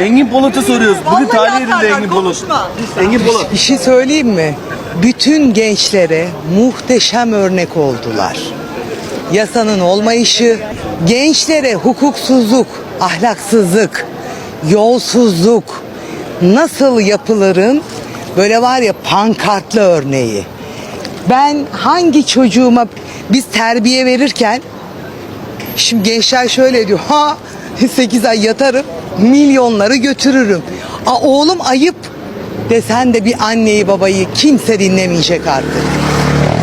Engin Polat'ı soruyoruz. Bugün Vallahi edildi Engin Polat. konuşma. Engin Polat. Bir şey söyleyeyim mi? Bütün gençlere muhteşem örnek oldular. Yasanın olmayışı, gençlere hukuksuzluk, ahlaksızlık, yolsuzluk nasıl yapılırın böyle var ya pankartlı örneği. Ben hangi çocuğuma biz terbiye verirken Şimdi gençler şöyle diyor. Ha 8 ay yatarım milyonları götürürüm. A, oğlum ayıp desen de bir anneyi babayı kimse dinlemeyecek artık.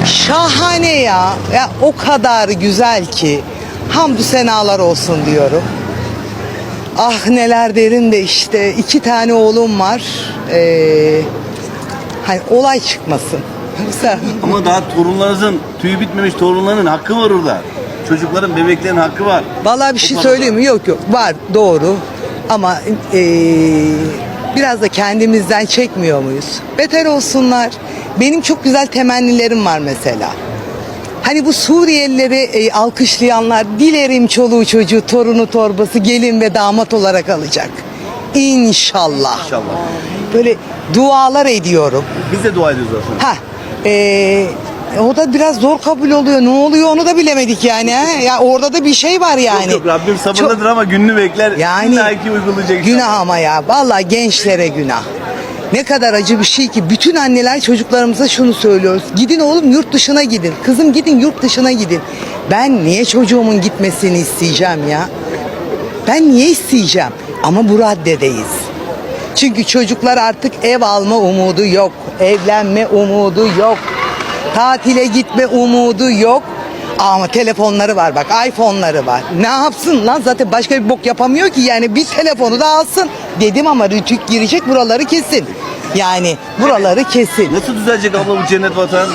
Şahane ya. ya o kadar güzel ki hamdü senalar olsun diyorum. Ah neler derim de işte iki tane oğlum var. Ee, hani olay çıkmasın. Ama daha torunlarınızın tüyü bitmemiş torunların hakkı var orada. Çocukların, bebeklerin hakkı var. Vallahi bir şey söyleyeyim mi? Yok yok var doğru ama eee, biraz da kendimizden çekmiyor muyuz? Beter olsunlar. Benim çok güzel temennilerim var mesela. Hani bu Suriyelileri e, alkışlayanlar dilerim çoluğu çocuğu torunu torbası gelin ve damat olarak alacak. İnşallah. İnşallah. Böyle dualar ediyorum. Biz de dua ediyoruz aslında. Ha, eee, o da biraz zor kabul oluyor. Ne oluyor onu da bilemedik yani. Ya orada da bir şey var yani. Yok yok Rabbim Çok- sabırlıdır ama gününü bekler. Yani ki uygulayacak. inşallah. günah ama ya. Vallahi gençlere günah. Ne kadar acı bir şey ki bütün anneler çocuklarımıza şunu söylüyoruz. Gidin oğlum yurt dışına gidin. Kızım gidin yurt dışına gidin. Ben niye çocuğumun gitmesini isteyeceğim ya? Ben niye isteyeceğim? Ama bu raddedeyiz. Çünkü çocuklar artık ev alma umudu yok. Evlenme umudu yok. Tatile gitme umudu yok. Ama telefonları var bak iPhone'ları var. Ne yapsın lan zaten başka bir bok yapamıyor ki yani bir telefonu da alsın. Dedim ama rütük girecek buraları kesin. Yani buraları kesin. Nasıl düzelecek abla bu cennet vatan?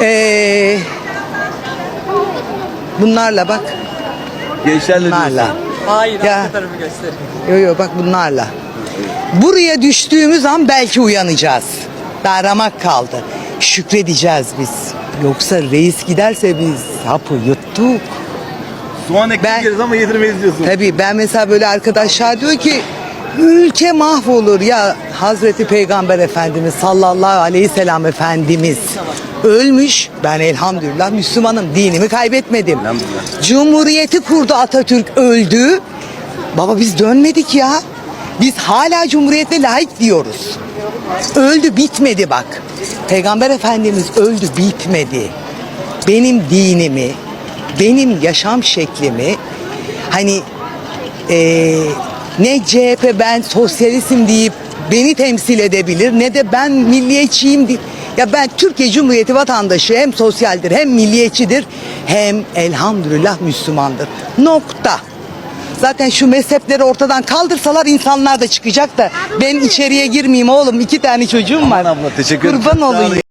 Ee, bunlarla bak. Gençlerle Bunlarla. diyorsun. Hayır Ya. arka tarafı gösterin. Yo yo bak bunlarla. Buraya düştüğümüz an belki uyanacağız. Daha ramak kaldı. Şükredeceğiz biz. Yoksa reis giderse biz hapı yuttuk. Soğan yeriz ama yedirmeyiz diyorsun. Tabii ben mesela böyle arkadaşlar diyor ki ülke mahvolur ya Hazreti Peygamber Efendimiz sallallahu aleyhi selam Efendimiz ölmüş ben elhamdülillah Müslümanım dinimi kaybetmedim. Cumhuriyeti kurdu Atatürk öldü. Baba biz dönmedik ya. Biz hala Cumhuriyete layık diyoruz. Öldü bitmedi bak. Peygamber Efendimiz öldü bitmedi. Benim dinimi, benim yaşam şeklimi hani eee, ne CHP ben sosyalistim deyip beni temsil edebilir ne de ben milliyetçiyim deyip ya ben Türkiye Cumhuriyeti vatandaşı hem sosyaldir hem milliyetçidir hem elhamdülillah Müslümandır. Nokta. Zaten şu mezhepleri ortadan kaldırsalar insanlar da çıkacak da ben içeriye girmeyeyim oğlum iki tane çocuğum var. Aman abla, teşekkür ederim. Kurban olayım.